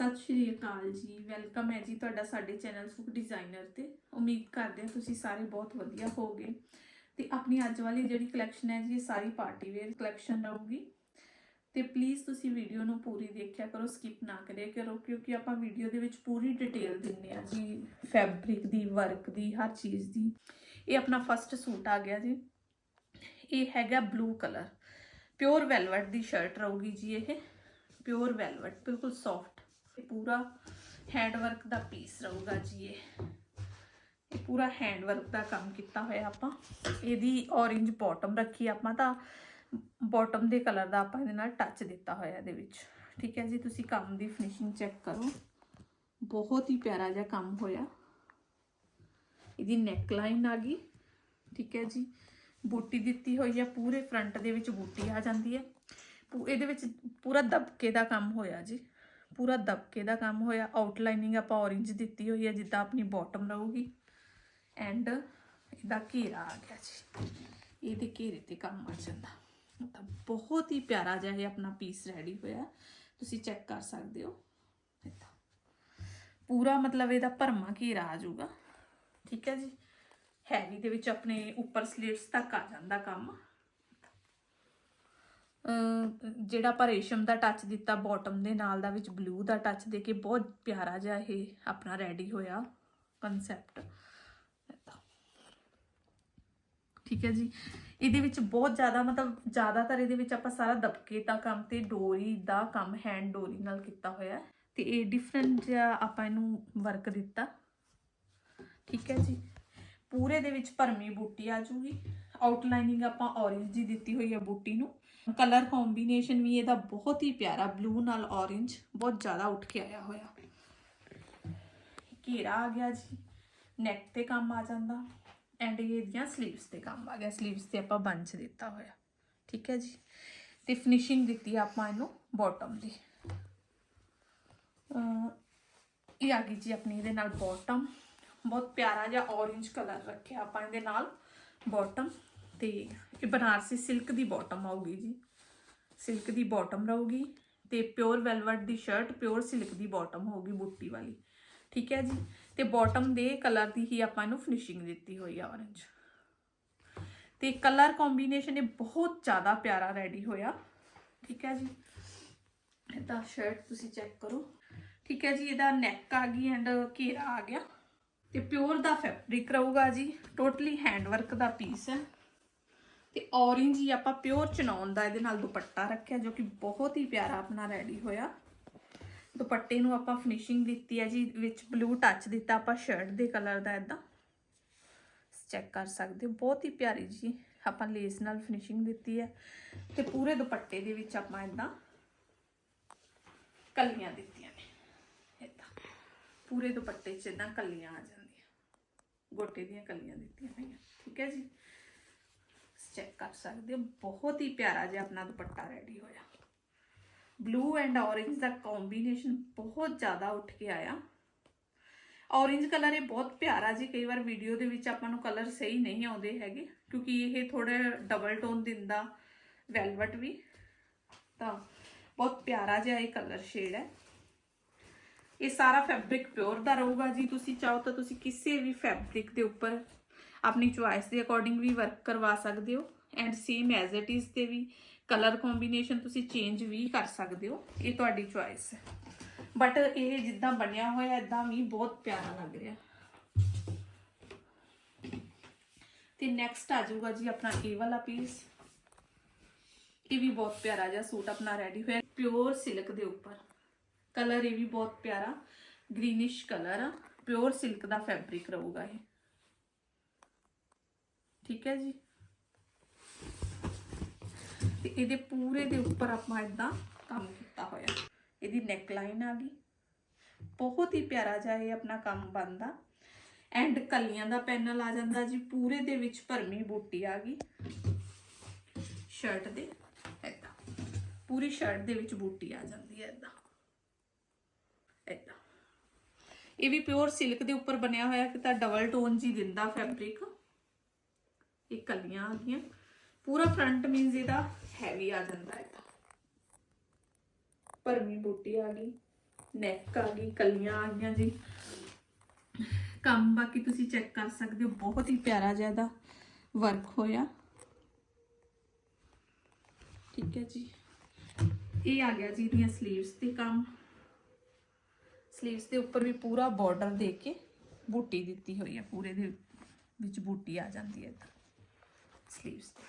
ਸਤਿ ਸ਼੍ਰੀ ਅਕਾਲ ਜੀ, ਵੈਲਕਮ ਹੈ ਜੀ ਤੁਹਾਡਾ ਸਾਡੇ ਚੈਨਲ ਸੁਖ ਡਿਜ਼ਾਈਨਰ ਤੇ। ਉਮੀਦ ਕਰਦੇ ਹਾਂ ਤੁਸੀਂ ਸਾਰੇ ਬਹੁਤ ਵਧੀਆ ਹੋਗੇ ਤੇ ਆਪਣੀ ਅੱਜ ਵਾਲੀ ਜਿਹੜੀ ਕਲੈਕਸ਼ਨ ਹੈ ਜੀ, ਇਹ ਸਾਰੀ ਪਾਰਟੀ ਵੇਅਰ ਕਲੈਕਸ਼ਨ ਰਹੂਗੀ। ਤੇ ਪਲੀਜ਼ ਤੁਸੀਂ ਵੀਡੀਓ ਨੂੰ ਪੂਰੀ ਦੇਖਿਆ ਕਰੋ ਸਕਿਪ ਨਾ ਕਰਿਆ ਕਰੋ, ਕਿਉਂਕਿ ਆਪਾਂ ਵੀਡੀਓ ਦੇ ਵਿੱਚ ਪੂਰੀ ਡਿਟੇਲ ਦਿੰਨੇ ਆ ਜੀ ਫੈਬਰਿਕ ਦੀ ਵਰਕ ਦੀ, ਹਰ ਚੀਜ਼ ਦੀ। ਇਹ ਆਪਣਾ ਫਸਟ ਸੂਟ ਆ ਗਿਆ ਜੀ। ਇਹ ਹੈਗਾ ਬਲੂ ਕਲਰ ਪਿਓਰ ਵੈਲਵਟ ਦੀ ਸ਼ਰਟ ਰਹੂਗੀ ਜੀ ਇਹ। ਪਿਓਰ ਵੈਲਵਟ ਬਿਲਕੁਲ ਸੌਫਟ ਇਹ ਪੂਰਾ ਹੈਂਡ ਵਰਕ ਦਾ ਪੀਸ ਰਹੂਗਾ ਜੀ ਇਹ। ਇਹ ਪੂਰਾ ਹੈਂਡ ਵਰਕ ਦਾ ਕੰਮ ਕੀਤਾ ਹੋਇਆ ਆਪਾਂ। ਇਹਦੀ ਔਰੇਂਜ ਬਾਟਮ ਰੱਖੀ ਆਪਾਂ ਤਾਂ ਬਾਟਮ ਦੇ ਕਲਰ ਦਾ ਆਪਾਂ ਇਹਦੇ ਨਾਲ ਟੱਚ ਦਿੱਤਾ ਹੋਇਆ ਇਹਦੇ ਵਿੱਚ। ਠੀਕ ਹੈ ਜੀ, ਤੁਸੀਂ ਕੰਮ ਦੀ ਫਿਨਿਸ਼ਿੰਗ ਚੈੱਕ ਕਰੋ। ਬਹੁਤ ਹੀ ਪਿਆਰਾ ਜਿਹਾ ਕੰਮ ਹੋਇਆ। ਇਹਦੀ ਨੈਕ ਲਾਈਨ ਆ ਗਈ। ਠੀਕ ਹੈ ਜੀ, ਬੂਟੀ ਦਿੱਤੀ ਹੋਈ ਹੈ ਪੂਰੇ ਫਰੰਟ ਦੇ ਵਿੱਚ ਬੂਟੀ ਆ ਜਾਂਦੀ ਹੈ। ਪੂ- ਇਹਦੇ ਵਿੱਚ ਪੂਰਾ ਦਬਕੇ ਦਾ ਕੰਮ ਹੋਇਆ ਜੀ। ਪੂਰਾ ਦਬਕੇ ਦਾ ਕੰਮ ਹੋਇਆ। ਆਊਟਲਾਈਨਿੰਗ ਆਪਾਂ ਔਰੇਂਜ ਦਿੱਤੀ ਹੋਈ ਹੈ, ਜਿੱਦਾਂ ਆਪਣੀ ਬਾਟਮ ਰਹੂਗੀ। ਐਂਡ ਇਹਦਾ ਘੇਰਾ ਆ ਗਿਆ ਜੀ। ਇਹਦੇ ਘੇਰੇ ਤੇ ਕੰਮ ਆ ਜਾਂਦਾ। ਤਾਂ ਬਹੁਤ ਹੀ ਪਿਆਰਾ ਜਿਹਾ ਇਹ ਆਪਣਾ ਪੀਸ ਰੈਡੀ ਹੋਇਆ। ਤੁਸੀਂ ਚੈੱਕ ਕਰ ਸਕਦੇ ਹੋ। ਏਦਾਂ ਪੂਰਾ ਮਤਲਬ ਇਹਦਾ ਭਰਮਾ ਘੇਰਾ ਆ ਜਾਊਗਾ। ਠੀਕ ਹੈ ਜੀ? ਹੈਵੀ ਦੇ ਵਿੱਚ ਆਪਣੇ ਉੱਪਰ ਸਲੀਵਸ ਤੱਕ ਆ ਜਾਂਦਾ ਕੰਮ। ਜਿਹੜਾ ਆਪਾਂ ਰੇਸ਼ਮ ਦਾ ਟੱਚ ਦਿੱਤਾ ਬਾਟਮ ਦੇ ਨਾਲ ਦਾ ਵਿੱਚ ਬਲੂ ਦਾ ਟੱਚ ਦੇ ਕੇ ਬਹੁਤ ਪਿਆਰਾ ਜਿਹਾ ਇਹ ਆਪਣਾ ਰੈਡੀ ਹੋਇਆ ਕਨਸੈਪਟ ਠੀਕ ਹੈ ਜੀ। ਇਹਦੇ ਵਿੱਚ ਬਹੁਤ ਜ਼ਿਆਦਾ ਮਤਲਬ ਜ਼ਿਆਦਾਤਰ ਇਹਦੇ ਵਿੱਚ ਆਪਾਂ ਸਾਰਾ ਦਬਕੇ ਦਾ ਕੰਮ ਤੇ ਡੋਰੀ ਦਾ ਕੰਮ ਹੈਂਡ ਡੋਰੀ ਨਾਲ ਕੀਤਾ ਹੋਇਆ ਹੈ। ਤੇ ਇਹ ਡਿਫਰੈਂਟ ਜਿਹਾ ਆਪਾਂ ਇਹਨੂੰ ਵਰਕ ਦਿੱਤਾ। ਠੀਕ ਹੈ ਜੀ। ਪੂਰੇ ਦੇ ਵਿੱਚ ਭਰਮੀ ਬੂਟੀ ਆ ਜੂਗੀ। ਆਊਟਲਾਈਨਿੰਗ ਆਪਾਂ ਔਰੇਂਜ ਦੀ ਦਿੱਤੀ ਹੋਈ ਹੈ ਬੂਟੀ ਨੂੰ। ਕਲਰ ਕੰਬੀਨੇਸ਼ਨ ਵੀ ਇਹਦਾ ਬਹੁਤ ਹੀ ਪਿਆਰਾ ਬਲੂ ਨਾਲ ਔਰੇਂਜ ਬਹੁਤ ਜ਼ਿਆਦਾ ਉੱਠ ਕੇ ਆਇਆ ਹੋਇਆ। ਘੇਰਾ ਆ ਗਿਆ ਜੀ। ਨੈਕ ਤੇ ਕੰਮ ਆ ਜਾਂਦਾ। ਐਂਡ ਇਹਦੀਆਂ ਸਲੀਵਸ ਤੇ ਕੰਮ ਆ ਗਿਆ। ਸਲੀਵਸ ਤੇ ਆਪਾਂ ਬੰਚ ਦਿੱਤਾ ਹੋਇਆ। ਠੀਕ ਹੈ ਜੀ। ਤੇ ਫਿਨਿਸ਼ਿੰਗ ਦਿੱਤੀ ਆਪਾਂ ਇਹਨੂੰ ਬਾਟਮ ਦੀ। ਇਹ ਆ ਗਈ ਜੀ ਆਪਣੀ ਇਹਦੇ ਨਾਲ ਬਾਟਮ ਬਹੁਤ ਪਿਆਰਾ ਜਿਹਾ orange ਕਲਰ ਰੱਖਿਆ ਆਪਾਂ ਇਹਦੇ ਨਾਲ ਬਾਟਮ ਤੇ ਇਹ ਬਨਾਰਸੀ ਸਿਲਕ ਦੀ ਬਾਟਮ ਆਊਗੀ ਜੀ। ਸਿਲਕ ਦੀ ਬਾਟਮ ਰਹੂਗੀ ਤੇ ਪਿਓਰ ਵੈਲਵਟ ਦੀ ਸ਼ਰਟ ਪਿਓਰ ਸਿਲਕ ਦੀ ਬਾਟਮ ਹੋਊਗੀ ਬੁੱਟੀ ਵਾਲੀ। ਠੀਕ ਹੈ ਜੀ? ਤੇ ਬਾਟਮ ਦੇ ਕਲਰ ਦੀ ਹੀ ਆਪਾਂ ਇਹਨੂੰ ਫਿਨਿਸ਼ਿੰਗ ਦਿੱਤੀ ਹੋਈ ਆ orange ਤੇ ਕਲਰ ਕੰਬੀਨੇਸ਼ਨ ਇਹ ਬਹੁਤ ਜ਼ਿਆਦਾ ਪਿਆਰਾ ਰੈਡੀ ਹੋਇਆ। ਠੀਕ ਹੈ ਜੀ? ਤਾਂ ਸ਼ਰਟ ਤੁਸੀਂ ਚੈੱਕ ਕਰੋ। ਠੀਕ ਹੈ ਜੀ, ਇਹਦਾ ਨੈਕ ਆ ਗਈ ਐਂਡ ਘੇਰਾ ਆ ਗਿਆ। ਤੇ ਪਿਓਰ ਦਾ ਫੈਬਰਿਕ ਰਹੂਗਾ ਜੀ, ਟੋਟਲੀ ਹੈਂਡ ਵਰਕ ਦਾ ਪੀਸ ਹੈ। ਤੇ orange ਹੀ ਆਪਾਂ ਪਿਓਰ ਚਨੌਨ ਦਾ ਇਹਦੇ ਨਾਲ ਦੁਪੱਟਾ ਰੱਖਿਆ, ਜੋ ਕਿ ਬਹੁਤ ਹੀ ਪਿਆਰਾ ਆਪਣਾ ਰੈਡੀ ਹੋਇਆ। ਦੁਪੱਟੇ ਨੂੰ ਆਪਾਂ ਫਿਨਿਸ਼ਿੰਗ ਦਿੱਤੀ ਹੈ ਜੀ, ਵਿੱਚ ਬਲੂ ਟੱਚ ਦਿੱਤਾ, ਆਪਾਂ ਸ਼ਰਟ ਦੇ ਕਲਰ ਦਾ ਇਦਾਂ ਚੈੱਕ ਕਰ ਸਕਦੇ ਹੋ, ਬਹੁਤ ਹੀ ਪਿਆਰੀ ਜੀ, ਆਪਾਂ ਲੇਸ ਨਾਲ ਫਿਨਿਸ਼ਿੰਗ ਦਿੱਤੀ ਹੈ। ਤੇ ਪੂਰੇ ਦੁਪੱਟੇ ਦੇ ਵਿੱਚ ਆਪਾਂ ਇਦਾਂ ਕਲੀਆਂ ਦਿੱਤੀਆਂ ਨੇ। ਇਦਾਂ ਪੂਰੇ ਦੁਪੱਟੇ 'ਚ ਇਦਾਂ ਕਲੀਆਂ ਆ ਜਾਂਦੀਆਂ ਗੋਟੇ ਦੀਆਂ ਕਲੀਆਂ ਦਿੱਤੀਆਂ ਹੋਈਆਂ। ਠੀਕ ਹੈ ਜੀ? ਚੈੱਕ ਕਰ ਸਕਦੇ ਹੋ। ਬਹੁਤ ਹੀ ਪਿਆਰਾ ਜਿਹਾ ਆਪਣਾ ਦੁਪੱਟਾ ਰੈਡੀ ਹੋਇਆ। ਬਲੂ ਐਂਡ orange ਦਾ ਕੰਬੀਨੇਸ਼ਨ ਬਹੁਤ ਜ਼ਿਆਦਾ ਉੱਠ ਕੇ ਆਇਆ। Orange ਕਲਰ ਇਹ ਬਹੁਤ ਪਿਆਰਾ ਜੀ। ਕਈ ਵਾਰ ਵੀਡੀਓ ਦੇ ਵਿੱਚ ਆਪਾਂ ਨੂੰ ਕਲਰ ਸਹੀ ਨਹੀਂ ਆਉਂਦੇ ਹੈਗੇ, ਕਿਉਂਕਿ ਇਹ ਥੋੜਾ ਡਬਲ ਟੋਨ ਦਿੰਦਾ ਵੈਲਵਟ ਵੀ। ਤਾਂ ਬਹੁਤ ਪਿਆਰਾ ਜਿਹਾ ਇਹ ਕਲਰ ਸ਼ੇਡ ਹੈ। ਇਹ ਸਾਰਾ ਫੈਬਰਿਕ ਪਿਓਰ ਦਾ ਰਹੂਗਾ ਜੀ। ਤੁਸੀਂ ਚਾਹੋ ਤਾਂ ਤੁਸੀਂ ਕਿਸੇ ਵੀ ਫੈਬਰਿਕ ਦੇ ਉੱਪਰ ਆਪਣੀ ਚੁਆਇਸ ਦੇ ਅਕੋਰਡਿੰਗ ਵੀ ਵਰਕ ਕਰਵਾ ਸਕਦੇ ਹੋ। And same as it is ਤੇ ਵੀ ਕਲਰ ਕੰਬੀਨੇਸ਼ਨ ਤੁਸੀਂ ਚੇਂਜ ਵੀ ਕਰ ਸਕਦੇ ਹੋ। ਇਹ ਤੁਹਾਡੀ ਚੁਆਇਸ ਹੈ। ਬਟ ਇਹ ਜਿੱਦਾਂ ਬਣਿਆ ਹੋਇਆ ਇਦਾਂ ਵੀ ਬਹੁਤ ਪਿਆਰਾ ਲੱਗ ਰਿਹਾ। ਤੇ ਨੈਕਸਟ ਆ ਜਾਊਗਾ ਜੀ ਆਪਣਾ ਇਹ ਵਾਲਾ ਪੀਸ ਇਹ ਵੀ ਬਹੁਤ ਪਿਆਰਾ ਜਿਹਾ ਸੂਟ ਆਪਣਾ ਰੈਡੀ ਹੋਇਆ। ਪਿਓਰ ਸਿਲਕ ਦੇ ਉੱਪਰ। ਕਲਰ ਇਹ ਵੀ ਬਹੁਤ ਪਿਆਰਾ ਗ੍ਰੀਨਿਸ਼ ਕਲਰ ਆ ਪਿਓਰ ਸਿਲਕ ਦਾ ਫੈਬਰਿਕ ਰਹੂਗਾ ਇਹ। ਠੀਕ ਹੈ ਜੀ? ਤੇ ਇਹਦੇ ਪੂਰੇ ਦੇ ਉੱਪਰ ਆਪਾਂ ਇਦਾਂ ਕੰਮ ਕੀਤਾ ਹੋਇਆ। ਇਹਦੀ ਨੈਕ ਲਾਈਨ ਆ ਗਈ। ਬਹੁਤ ਹੀ ਪਿਆਰਾ ਜਿਹਾ ਇਹ ਆਪਣਾ ਕੰਮ ਬਣਦਾ। ਐਂਡ ਕਲੀਆਂ ਦਾ ਪੈਨਲ ਆ ਜਾਂਦਾ ਜੀ। ਪੂਰੇ ਦੇ ਵਿੱਚ ਭਰਮੀ ਬੂਟੀ ਆ ਗਈ। ਸ਼ਰਟ ਦੇ, ਏਦਾਂ। ਪੂਰੀ ਸ਼ਰਟ ਦੇ ਵਿੱਚ ਬੂਟੀ ਆ ਜਾਂਦੀ ਹੈ ਏਦਾਂ। ਏਦਾਂ। ਇਹ ਵੀ ਪਿਓਰ ਸਿਲਕ ਦੇ ਉੱਪਰ ਬਣਿਆ ਹੋਇਆ ਕਿ ਤਾਂ ਡਬਲ ਟੋਨ ਜੀ ਦਿੰਦਾ ਫੈਬਰਿਕ ਇਹ ਕਲੀਆਂ ਆ ਗਈਆਂ ਪੂਰਾ ਫਰੰਟ ਮੀਨਸ ਇਹਦਾ ਹੈਵੀ ਆ ਜਾਂਦਾ ਹੈ। ਭਰਮੀ ਬੂਟੀ ਆ ਗਈ ਨੈਕ ਆ ਗਈ, ਕਲੀਆਂ ਆ ਗਈਆਂ ਜੀ। ਕੰਮ ਬਾਕੀ ਤੁਸੀਂ ਚੈੱਕ ਕਰ ਸਕਦੇ ਹੋ, ਬਹੁਤ ਹੀ ਪਿਆਰਾ ਜਿਹਾ ਇਹਦਾ ਵਰਕ ਹੋਇਆ। ਠੀਕ ਹੈ ਜੀ। ਇਹ ਆ ਗਿਆ ਜੀ ਇਹਦੀਆਂ 슬ੀਵਸ ਤੇ ਕੰਮ। ਸਲੀਵਸ ਦੇ ਉੱਪਰ ਵੀ ਪੂਰਾ ਬਾਰਡਰ ਦੇ ਕੇ ਬੂਟੀ ਦਿੱਤੀ ਹੋਈ ਹੈ। ਪੂਰੇ ਦੇ ਵਿੱਚ ਬੂਟੀ ਆ ਜਾਂਦੀ ਹੈ ਸਲੀਵਸ ਤੇ।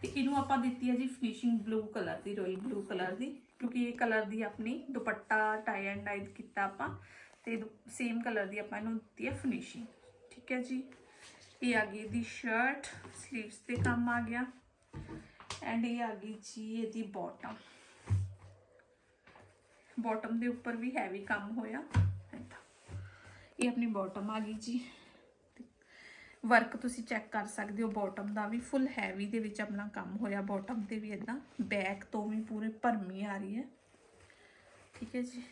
ਤੇ ਇਹਨੂੰ ਆਪਾਂ ਦਿੱਤੀ ਹੈ ਜੀ ਫਿਨਿਸ਼ਿੰਗ ਬਲੂ ਕਲਰ ਦੀ ਰੋਇਲ ਬਲੂ ਕਲਰ ਦੀ, ਕਿਉਂਕਿ ਇਹ ਕਲਰ ਦੀ ਆਪਣੀ ਦੁਪੱਟਾ ਟਾਈ ਐਂਡ ਡਾਈ ਕੀਤਾ ਆਪਾਂ, ਤੇ ਸੇਮ ਕਲਰ ਦੀ ਆਪਾਂ ਇਹਨੂੰ ਦਿੱਤੀ ਹੈ ਫਿਨਿਸ਼ਿੰਗ ਠੀਕ ਹੈ ਜੀ? ਇਹ ਆ ਗਈ ਇਹਦੀ ਸ਼ਰਟ ਸਲੀਵਸ ਤੇ ਕੰਮ ਆ ਗਿਆ। ਐਂਡ ਇਹ ਆ ਗਈ ਜੀ ਇਹਦੀ ਬਾਟਮ ਬਾਟਮ ਦੇ ਉੱਪਰ ਵੀ ਹੈਵੀ ਕੰਮ ਹੋਇਆ। ਏਦਾਂ। ਇਹ ਆਪਣੀ ਬਾਟਮ ਆ ਗਈ ਜੀ। ਵਰਕ ਤੁਸੀਂ ਚੈੱਕ ਕਰ ਸਕਦੇ ਹੋ ਬਾਟਮ ਦਾ ਵੀ ਫੁੱਲ ਹੈਵੀ ਦੇ ਵਿੱਚ ਆਪਣਾ ਕੰਮ ਹੋਇਆ। ਬਾਟਮ ਤੇ ਵੀ ਇਦਾਂ ਬੈਕ ਤੋਂ ਵੀ ਪੂਰੇ ਭਰਮੀ ਆ ਰਹੀ ਹੈ। ਠੀਕ ਹੈ ਜੀ।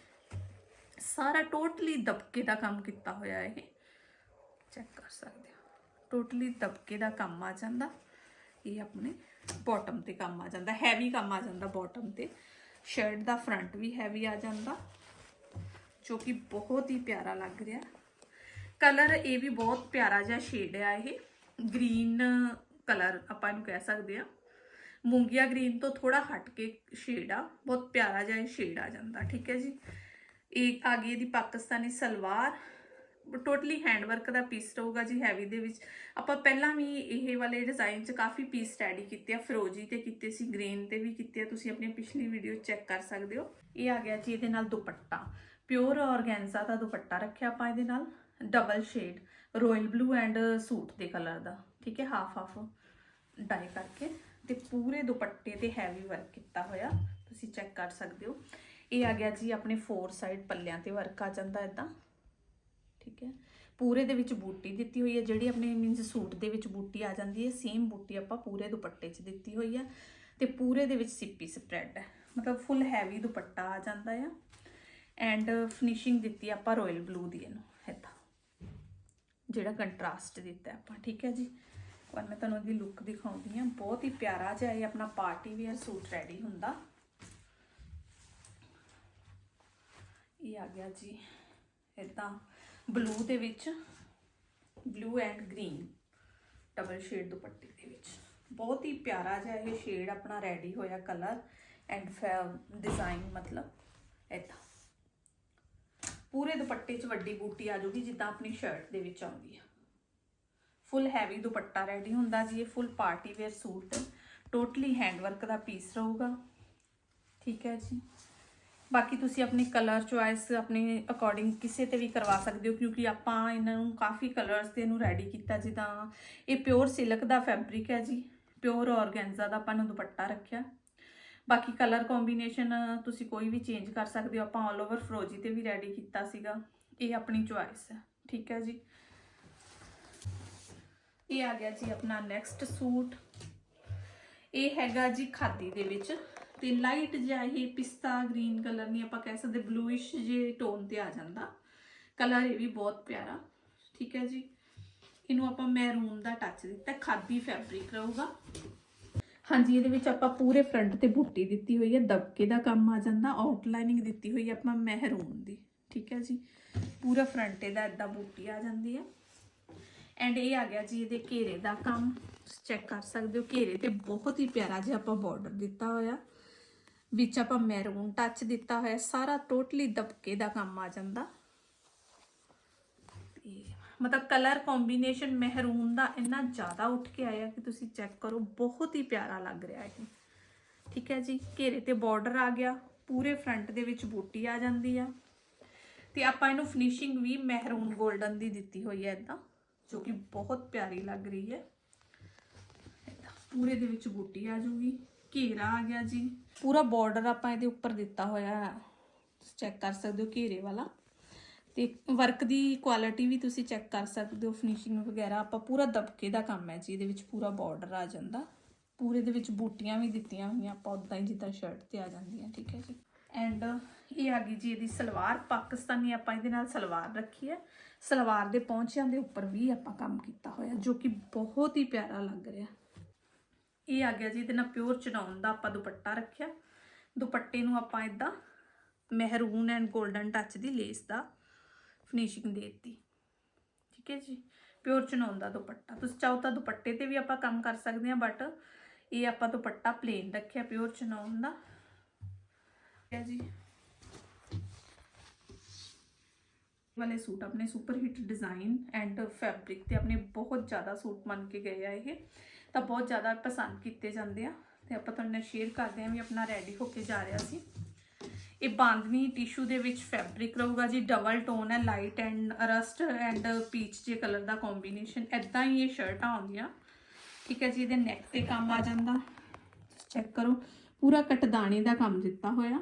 ਸਾਰਾ ਟੋਟਲੀ ਦਬਕੇ ਦਾ ਕੰਮ ਕੀਤਾ ਹੋਇਆ ਇਹ। ਚੈੱਕ ਕਰ ਸਕਦੇ ਹੋ। ਟੋਟਲੀ ਦਬਕੇ ਦਾ ਕੰਮ ਆ ਜਾਂਦਾ। ਇਹ ਆਪਣੇ ਬਾਟਮ ਤੇ ਕੰਮ ਆ ਜਾਂਦਾ। ਹੈਵੀ ਕੰਮ ਆ ਜਾਂਦਾ ਬਾਟਮ ਤੇ। ਸ਼ਰਟ ਦਾ ਫਰੰਟ ਵੀ ਹੈਵੀ ਆ ਜਾਂਦਾ, ਜੋ ਕਿ ਬਹੁਤ ਹੀ ਪਿਆਰਾ ਲੱਗ ਰਿਹਾ। ਕਲਰ ਇਹ ਵੀ ਬਹੁਤ ਪਿਆਰਾ ਜਿਹਾ ਸ਼ੇਡ ਆ ਇਹ। ਗ੍ਰੀਨ ਕਲਰ ਆਪਾਂ ਇਹਨੂੰ ਕਹਿ ਸਕਦੇ ਆ ਮੂੰਗੀਆ ਗ੍ਰੀਨ ਤੋਂ ਥੋੜਾ ਹਟ ਕੇ ਸ਼ੇਡ ਆ, ਬਹੁਤ ਪਿਆਰਾ ਜਿਹਾ ਇਹ ਸ਼ੇਡ ਆ ਜਾਂਦਾ, ਠੀਕ ਹੈ ਜੀ। ਇਹ ਆ ਗਈ ਇਹਦੀ ਪਾਕਿਸਤਾਨੀ ਸਲਵਾਰ। ਟੋਟਲੀ ਹੈਂਡਵਰਕ ਦਾ ਪੀਸ ਰਹੂਗਾ ਜੀ ਹੈਵੀ ਦੇ ਵਿੱਚ। ਆਪਾਂ ਪਹਿਲਾਂ ਵੀ ਇਹ ਵਾਲੇ ਡਿਜ਼ਾਈਨ 'ਚ ਕਾਫੀ ਪੀਸ ਰੈਡੀ ਕੀਤੇ ਆ, ਫਰੋਜੀ ਤੇ ਕੀਤੇ ਸੀ ਗ੍ਰੀਨ ਤੇ ਵੀ ਕੀਤੇ ਆ, ਤੁਸੀਂ ਆਪਣੀ ਪਿਛਲੀ ਵੀਡੀਓ ਚੈੱਕ ਕਰ ਸਕਦੇ ਹੋ। ਇਹ ਆ ਗਿਆ ਜੀ ਇਹਦੇ ਨਾਲ ਦੁਪੱਟਾ। ਪਿਓਰ ਆਰਗੈਂਜ਼ਾ ਦਾ ਦੁਪੱਟਾ ਰੱਖਿਆ ਆਪਾਂ ਇਹਦੇ ਨਾਲ double shade royal blue and suit ਦੇ ਕਲਰ ਦਾ, ਠੀਕ ਹੈ ਹਾਫ ਹਾਫ ਡਾਈ ਕਰਕੇ ਤੇ ਪੂਰੇ ਦੁਪੱਟੇ ਤੇ ਹੈਵੀ ਵਰਕ ਕੀਤਾ ਹੋਇਆ, ਤੁਸੀਂ ਚੈੱਕ ਕਰ ਸਕਦੇ ਹੋ। ਇਹ ਆ ਗਿਆ ਜੀ ਆਪਣੇ ਫੋਰ ਸਾਈਡ ਪੱਲਿਆਂ ਤੇ ਵਰਕ ਆ ਜਾਂਦਾ ਇਦਾਂ ਠੀਕ ਹੈ। ਪੂਰੇ ਦੇ ਵਿੱਚ ਬੂਟੀ ਦਿੱਤੀ ਹੋਈ ਹੈ, ਜਿਹੜੀ ਆਪਣੇ ਮੀਨਸ ਸੂਟ ਦੇ ਵਿੱਚ ਬੂਟੀ ਆ ਜਾਂਦੀ ਹੈ। ਸੇਮ ਬੂਟੀ ਆਪਾਂ ਪੂਰੇ ਦੁਪੱਟੇ 'ਚ ਦਿੱਤੀ ਹੋਈ ਹੈ ਤੇ ਪੂਰੇ ਦੇ ਵਿੱਚ ਸਿੱਪੀ ਸਪਰੈਡ ਹੈ। ਮਤਲਬ ਫੁੱਲ ਹੈਵੀ ਦੁਪੱਟਾ ਆ ਜਾਂਦਾ ਆ। ਐਂਡ ਫਿਨਿਸ਼ਿੰਗ ਦਿੱਤੀ ਆਪਾਂ ਰਾਇਲ ਬਲੂ ਦੀ ਇਹਨੂੰ ਇਦਾਂ ਜਿਹੜਾ ਕੰਟਰਾਸਟ ਦਿੱਤਾ ਆਪਾਂ, ਠੀਕ ਹੈ ਜੀ। ਪਰ ਮੈਂ ਤੁਹਾਨੂੰ ਇਹਦੀ ਲੁੱਕ ਦਿਖਾਉਂਦੀ ਹਾਂ। ਬਹੁਤ ਹੀ ਪਿਆਰਾ ਜਿਹਾ ਇਹ ਆਪਣਾ ਪਾਰਟੀ ਵੇਅਰ ਸੂਟ ਰੈਡੀ ਹੁੰਦਾ। ਇਹ ਆ ਗਿਆ ਜੀ। ਇਦਾਂ ਬਲੂ ਦੇ ਵਿੱਚ blue and green double shade ਦੁਪੱਟੇ ਦੇ ਵਿੱਚ। ਬਹੁਤ ਹੀ ਪਿਆਰਾ ਜਿਹਾ ਇਹ ਸ਼ੇਡ ਆਪਣਾ ਰੈਡੀ ਹੋਇਆ ਕਲਰ ਐਂਡ ਡਿਜ਼ਾਈਨ ਮਤਲਬ ਇਦਾਂ ਪੂਰੇ ਦੁਪੱਟੇ 'ਚ ਵੱਡੀ ਬੂਟੀ ਆ ਜੂਗੀ ਜਿੱਦਾਂ ਆਪਣੀ ਸ਼ਰਟ ਦੇ ਵਿੱਚ ਆਉਂਦੀ ਆ। ਫੁੱਲ ਹੈਵੀ ਦੁਪੱਟਾ ਰੈਡੀ ਹੁੰਦਾ ਜੀ, ਇਹ full party wear suit. Totally handwork ਦਾ ਪੀਸ ਰਹੂਗਾ। ਠੀਕ ਹੈ ਜੀ। ਬਾਕੀ ਤੁਸੀਂ ਆਪਣੀ ਕਲਰ ਚੁਆਇਸ ਆਪਣੇ ਅਕੋਰਡਿੰਗ ਕਿਸੇ ਤੇ ਵੀ ਕਰਵਾ ਸਕਦੇ ਹੋ, ਕਿਉਂਕਿ ਆਪਾਂ ਇਹਨਾਂ ਨੂੰ ਕਾਫੀ ਕਲਰਸ ਤੇ ਇਹਨੂੰ ਰੈਡੀ ਕੀਤਾ, ਜਿੱਦਾਂ ਇਹ ਪਿਓਰ ਸਿਲਕ ਦਾ ਫੈਬਰਿਕ ਹੈ ਜੀ ਪਿਓਰ ਆਰਗੈਂਜ਼ਾ ਦਾ ਆਪਾਂ ਨੂੰ ਦੁਪੱਟਾ ਰੱਖਿਆ। ਬਾਕੀ ਕਲਰ ਕੰਬੀਨੇਸ਼ਨ ਤੁਸੀਂ ਕੋਈ ਵੀ ਚੇਂਜ ਕਰ ਸਕਦੇ ਹੋ, ਆਪਾਂ ਆਲ ਓਵਰ ਫਰੋਜੀ ਤੇ ਵੀ ਰੈਡੀ ਕੀਤਾ ਸੀਗਾ, ਇਹ ਆਪਣੀ ਚੁਆਇਸ ਹੈ, ਠੀਕ ਹੈ ਜੀ। ਇਹ ਆ ਗਿਆ ਜੀ ਆਪਣਾ ਨੈਕਸਟ ਸੂਟ। ਇਹ ਹੈਗਾ ਜੀ ਖਾਦੀ ਦੇ ਵਿੱਚ। ਤੇ ਲਾਈਟ ਜਿਹਾ ਇਹ ਪਿਸਤਾ ਗ੍ਰੀਨ ਕਲਰ ਨਹੀਂ ਆਪਾਂ ਕਹਿ ਸਕਦੇ ਬਲੂਇਸ਼ ਜੇ ਟੋਨ ਤੇ ਆ ਜਾਂਦਾ। ਕਲਰ ਇਹ ਵੀ ਬਹੁਤ ਪਿਆਰਾ, ਠੀਕ ਹੈ ਜੀ। ਇਹਨੂੰ ਆਪਾਂ ਮੈਰੂਨ ਦਾ ਟੱਚ ਦਿੱਤਾ, ਖਾਦੀ ਫੈਬਰਿਕ ਰਹੂਗਾ। ਹਾਂਜੀ, ਇਹਦੇ ਵਿੱਚ ਆਪਾਂ ਪੂਰੇ ਫਰੰਟ ਤੇ ਬੂਟੀ ਦਿੱਤੀ ਹੋਈ ਹੈ, ਦਬਕੇ ਦਾ ਕੰਮ ਆ ਜਾਂਦਾ ਆਊਟਲਾਈਨਿੰਗ ਦਿੱਤੀ ਹੋਈ ਹੈ ਆਪਾਂ ਮਹਿਰੂਨ ਦੀ, ਠੀਕ ਹੈ ਜੀ। ਪੂਰਾ ਫਰੰਟ ਇਹਦਾ ਇਦਾਂ ਬੂਟੀ ਆ ਜਾਂਦੀ ਹੈ। ਐਂਡ ਇਹ ਆ ਗਿਆ ਜੀ ਇਹਦੇ ਘੇਰੇ ਦਾ ਕੰਮ। ਚੈੱਕ ਕਰ ਸਕਦੇ ਹੋ, ਘੇਰੇ ਤੇ ਬਹੁਤ ਹੀ ਪਿਆਰਾ ਜਿਹਾ ਆਪਾਂ ਬਾਰਡਰ ਦਿੱਤਾ ਹੋਇਆ। ਵਿੱਚ ਆਪਾਂ ਮੈਰੂਨ ਟੱਚ ਦਿੱਤਾ ਹੋਇਆ, ਸਾਰਾ ਟੋਟਲੀ ਦਬਕੇ ਦਾ ਕੰਮ ਆ ਜਾਂਦਾ। ਤੇ ਮਤਲਬ ਕਲਰ ਕੰਬੀਨੇਸ਼ਨ ਮਹਿਰੂਨ ਦਾ ਇੰਨਾ ਜ਼ਿਆਦਾ ਉੱਠ ਕੇ ਆਇਆ ਕਿ ਤੁਸੀਂ ਚੈੱਕ ਕਰੋ, ਬਹੁਤ ਹੀ ਪਿਆਰਾ ਲੱਗ ਰਿਹਾ ਇਹ। ਠੀਕ ਹੈ ਜੀ, ਘੇਰੇ ਤੇ ਬਾਰਡਰ ਆ ਗਿਆ, ਪੂਰੇ ਫਰੰਟ ਦੇ ਵਿੱਚ ਬੂਟੀ ਆ ਜਾਂਦੀ ਆ। ਤੇ ਆਪਾਂ ਇਹਨੂੰ ਫਿਨਿਸ਼ਿੰਗ ਵੀ ਮਹਿਰੂਨ 골ਡਨ ਦੀ ਦਿੱਤੀ ਹੋਈ ਹੈ ਇਦਾਂ ਜੋ ਕਿ ਬਹੁਤ ਪਿਆਰੀ ਲੱਗ ਰਹੀ ਹੈ। ਪੂਰੇ ਦੇ ਵਿੱਚ ਬੂਟੀ ਆ ਜੂਗੀ। ਘੇਰਾ ਆ ਗਿਆ ਜੀ। ਪੂਰਾ ਬਾਰਡਰ ਆਪਾਂ ਇਹਦੇ ਉੱਪਰ ਦਿੱਤਾ ਹੋਇਆ ਹੈ। ਚੈੱਕ ਕਰ ਸਕਦੇ ਹੋ ਘੇਰੇ ਵਾਲਾ। ਤੇ ਵਰਕ ਦੀ ਕੁਆਲਿਟੀ ਵੀ ਤੁਸੀਂ ਚੈੱਕ ਕਰ ਸਕਦੇ ਹੋ। ਫਿਨਿਸ਼ਿੰਗ ਵਗੈਰਾ ਆਪਾਂ ਪੂਰਾ ਦਬਕੇ ਦਾ ਕੰਮ ਹੈ ਜੀ। ਇਹਦੇ ਵਿੱਚ ਪੂਰਾ ਬਾਰਡਰ ਆ ਜਾਂਦਾ। ਪੂਰੇ ਦੇ ਵਿੱਚ ਬੂਟੀਆਂ ਵੀ ਦਿੱਤੀਆਂ ਹੋਈਆਂ। ਆਪਾਂ ਉਦਾਂ ਹੀ ਜਿੱਦਾਂ ਸ਼ਰਟ ਤੇ ਆ ਜਾਂਦੀਆਂ, ਠੀਕ ਹੈ ਜੀ। ਐਂਡ ਇਹ ਆ ਗਈ ਜੀ ਇਹਦੀ ਸਲਵਾਰ। ਪਾਕਿਸਤਾਨੀ ਆਪਾਂ ਇਹਦੇ ਨਾਲ ਸਲਵਾਰ ਰੱਖੀ ਹੈ। ਸਲਵਾਰ ਦੇ ਪਹੁੰਚਿਆਂ ਦੇ ਉੱਪਰ ਵੀ ਆਪਾਂ ਕੰਮ ਕੀਤਾ ਹੋਇਆ, ਜੋ ਕਿ ਬਹੁਤ ਹੀ ਪਿਆਰਾ ਲੱਗ ਰਿਹਾ। ਇਹ ਆ ਗਿਆ ਜੀ, ਇਹਦੇ ਨਾਲ ਪਿਓਰ ਚਨਾਉਣ ਦਾ ਆਪਾਂ ਦੁਪੱਟਾ ਰੱਖਿਆ। ਦੁਪੱਟੇ ਨੂੰ ਆਪਾਂ ਇਦਾਂ ਮਹਿਰੂਨ ਐਂਡ 골ਡਨ ਟੱਚ ਦੀ ਲੇਸ ਦਾ ਫਿਨਿਸ਼ਿੰਗ ਦੇ ਦਿੱਤੀ। ਠੀਕ ਹੈ ਜੀ ਪਿਓਰ ਚਨੌਨ ਦਾ ਦੁਪੱਟਾ। ਤੁਸੀਂ ਚਾਹੋ ਤਾਂ ਦੁਪੱਟੇ ਤੇ ਵੀ ਆਪਾਂ ਕੰਮ ਕਰ ਸਕਦੇ ਹਾਂ ਬਟ ਇਹ ਆਪਾਂ ਦੁਪੱਟਾ ਪਲੇਨ ਰੱਖਿਆ ਪਿਓਰ ਚਨੌਨ ਦਾ। ਠੀਕ ਹੈ ਜੀ। ਵਾਲੇ ਸੂਟ ਆਪਣੇ super hit design and fabric ਤੇ ਆਪਣੇ ਬਹੁਤ ਜ਼ਿਆਦਾ ਸੂਟ ਮੰਨ ਕੇ ਗਏ ਆ ਇਹ। ਤਾਂ ਬਹੁਤ ਜ਼ਿਆਦਾ ਪਸੰਦ ਕੀਤੇ ਜਾਂਦੇ ਆ। ਤੇ ਆਪਾਂ ਤੁਹਾਡੇ ਨਾਲ ਸ਼ੇਅਰ ਕਰਦੇ ਹਾਂ ਵੀ ਆਪਣਾ ਰੈਡੀ ਹੋ ਕੇ ਜਾ ਰਿਹਾ ਸੀ। ਇਹ ਬਾਂਦਨੀ ਟਿਸ਼ੂ ਦੇ ਵਿੱਚ ਫੈਬਰਿਕ ਰਹੂਗਾ ਜੀ ਡਬਲ ਟੋਨ ਹੈ light and rust and peach ਜੇ ਕਲਰ ਦਾ ਕੰਬੀਨੇਸ਼ਨ ਐਦਾਂ ਹੀ ਇਹ ਸ਼ਰਟਾਂ ਆਉਂਦੀਆਂ। ਠੀਕ ਹੈ ਜੀ, ਇਹਦੇ ਨੈਕ ਤੇ ਕੰਮ ਆ ਜਾਂਦਾ। ਚੈੱਕ ਕਰੋ, ਪੂਰਾ ਕਟਦਾਣੇ ਦਾ ਕੰਮ ਦਿੱਤਾ ਹੋਇਆ।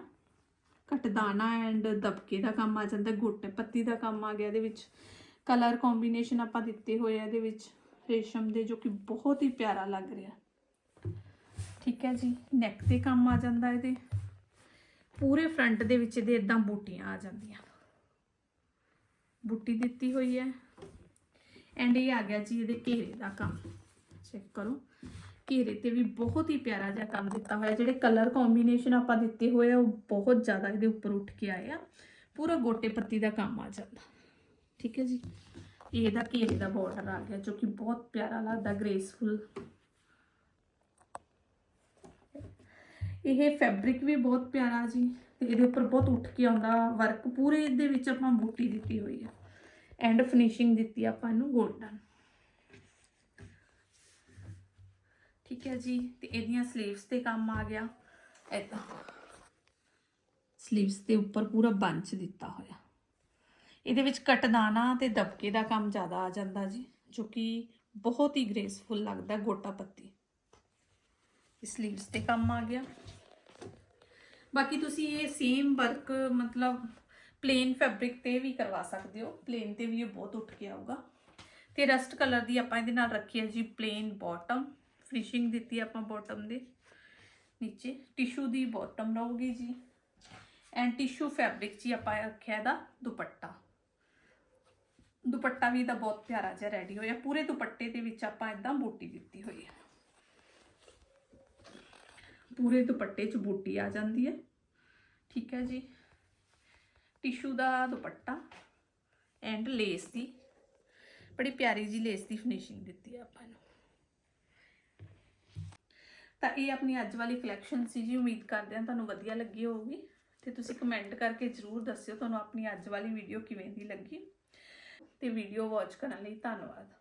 ਕਟਦਾਣਾ ਐਂਡ ਦਬਕੇ ਦਾ ਕੰਮ ਆ ਜਾਂਦਾ, ਗੋਟੇ ਪੱਤੀ ਦਾ ਕੰਮ ਆ ਗਿਆ ਇਹਦੇ ਵਿੱਚ। ਕਲਰ ਕੰਬੀਨੇਸ਼ਨ ਆਪਾਂ ਦਿੱਤੇ ਹੋਏ ਆ ਇਹਦੇ ਵਿੱਚ। ਰੇਸ਼ਮ ਦੇ, ਜੋ ਕਿ ਬਹੁਤ ਹੀ ਪਿਆਰਾ ਲੱਗ ਰਿਹਾ। ਠੀਕ ਹੈ ਜੀ ਨੈਕ ਤੇ ਕੰਮ ਆ ਜਾਂਦਾ ਇਹਦੇ। ਪੂਰੇ ਫਰੰਟ ਦੇ ਵਿੱਚ ਇਹਦੇ ਇਦਾਂ ਬੂਟੀਆਂ ਆ ਜਾਂਦੀਆਂ। ਬੂਟੀ ਦਿੱਤੀ ਹੋਈ ਹੈ। ਐਂਡ ਇਹ ਆ ਗਿਆ ਜੀ ਇਹਦੇ ਘੇਰੇ ਦਾ ਕੰਮ। ਚੈੱਕ ਕਰੋ। ਘੇਰੇ ਤੇ ਵੀ ਬਹੁਤ ਹੀ ਪਿਆਰਾ ਜਿਹਾ ਕੰਮ ਦਿੱਤਾ ਹੋਇਆ। ਜਿਹੜੇ ਕਲਰ ਕੰਬੀਨੇਸ਼ਨ ਆਪਾਂ ਦਿੱਤੇ ਹੋਏ ਆ, ਉਹ ਬਹੁਤ ਜ਼ਿਆਦਾ ਇਹਦੇ ਉੱਪਰ ਉੱਠ ਕੇ ਆਏ ਆ। ਪੂਰਾ ਗੋਟੇ ਪੱਤੀ ਦਾ ਕੰਮ ਆ ਜਾਂਦਾ। ਠੀਕ ਹੈ ਜੀ। ਇਹਦਾ ਘੇਰੇ ਦਾ ਬਾਰਡਰ ਆ ਗਿਆ ਜੋ ਕਿ ਬਹੁਤ ਪਿਆਰਾ ਲੱਗਦਾ ਗ੍ਰੇਸਫੁਲ ਇਹ ਫੈਬਰਿਕ ਵੀ ਬਹੁਤ ਪਿਆਰਾ ਜੀ ਤੇ ਇਹਦੇ ਉੱਪਰ ਬਹੁਤ ਉੱਠ ਕੇ ਆਉਂਦਾ ਵਰਕ ਪੂਰੇ ਇਹਦੇ ਵਿੱਚ ਆਪਾਂ ਬੂਟੀ ਦਿੱਤੀ ਹੋਈ ਆ। ਐਂਡ ਫਿਨਿਸ਼ਿੰਗ ਦਿੱਤੀ ਆਪਾਂ ਇਹਨੂੰ ਗੋਲਡਨ ਠੀਕ ਹੈ ਜੀ, ਤੇ ਇਹਦੀਆਂ ਸਲੀਵਸ ਤੇ ਕੰਮ ਆ ਗਿਆ। ਇਦਾਂ 슬ੀਵਸ ਦੇ ਉੱਪਰ ਪੂਰਾ ਬੰਚ ਦਿੱਤਾ ਹੋਇਆ। ਇਹਦੇ ਵਿੱਚ ਕਟਦਾਨਾ ਤੇ ਦਬਕੇ ਦਾ ਕੰਮ ਜ਼ਿਆਦਾ ਆ ਜਾਂਦਾ ਜੀ, ਜੋ ਕਿ ਬਹੁਤ ਹੀ ਗ੍ਰੇਸਫੁਲ ਲੱਗਦਾ ਗੋਟਾ ਪੱਤੀ। 슬ੀਵਸ ਤੇ ਕੰਮ ਆ ਗਿਆ। ਬਾਕੀ ਤੁਸੀਂ ਇਹ ਸੇਮ ਵਰਕ ਮਤਲਬ ਪਲੇਨ ਫੈਬਰਿਕ ਤੇ ਵੀ ਕਰਵਾ ਸਕਦੇ ਹੋ। ਪਲੇਨ ਤੇ ਵੀ ਇਹ ਬਹੁਤ ਉੱਠ ਕੇ ਆਊਗਾ। ਤੇ ਰਸਟ ਕਲਰ ਦੀ ਆਪਾਂ ਇਹਦੇ ਨਾਲ ਰੱਖੀ ਹੈ ਜੀ ਪਲੇਨ ਬਾਟਮ ਫਿਨਿਸ਼ਿੰਗ ਦਿੱਤੀ ਆਪਾਂ ਬਾਟਮ ਦੇ। ਨੀਚੇ ਟਿਸ਼ੂ ਦੀ ਬਾਟਮ ਰਹੂਗੀ ਜੀ। ਐਂਡ ਟਿਸ਼ੂ ਫੈਬਰਿਕ 'ਚ ਹੀ ਆਪਾਂ ਰੱਖਿਆ ਇਹਦਾ ਦੁਪੱਟਾ। ਦੁਪੱਟਾ ਵੀ ਇਹਦਾ ਬਹੁਤ ਪਿਆਰਾ ਜਿਹਾ ਰੈਡੀ ਹੋਇਆ। ਪੂਰੇ ਦੁਪੱਟੇ ਦੇ ਵਿੱਚ ਆਪਾਂ ਇਦਾਂ ਬੂਟੀ ਦਿੱਤੀ ਹੋਈ ਹੈ। ਪੂਰੇ ਦੁਪੱਟੇ 'ਚ ਬੂਟੀ ਆ ਜਾਂਦੀ ਹੈ। ਠੀਕ ਹੈ ਜੀ। ਟਿਸ਼ੂ ਦਾ ਦੁਪੱਟਾ ਐਂਡ ਲੇਸ ਦੀ। ਬੜੀ ਪਿਆਰੀ ਜੀ ਲੇਸ ਦੀ ਫਿਨਿਸ਼ਿੰਗ ਦਿੱਤੀ ਹੈ ਆਪਾਂ ਨੂੰ। ਤਾਂ ਇਹ ਆਪਣੀ ਅੱਜ ਵਾਲੀ ਕਲੈਕਸ਼ਨ ਸੀ ਜੀ। ਉਮੀਦ ਕਰਦੇ ਹਾਂ ਤੁਹਾਨੂੰ ਵਧੀਆ ਲੱਗੀ ਹੋਊਗੀ। ਤੇ ਤੁਸੀਂ ਕਮੈਂਟ ਕਰਕੇ ਜਰੂਰ ਦੱਸਿਓ ਤੁਹਾਨੂੰ ਆਪਣੀ ਅੱਜ ਵਾਲੀ ਵੀਡੀਓ ਕਿਵੇਂ ਦੀ ਲੱਗੀ। ਤੇ ਵੀਡੀਓ ਵਾਚ ਕਰਨ ਲਈ ਧੰਨਵਾਦ।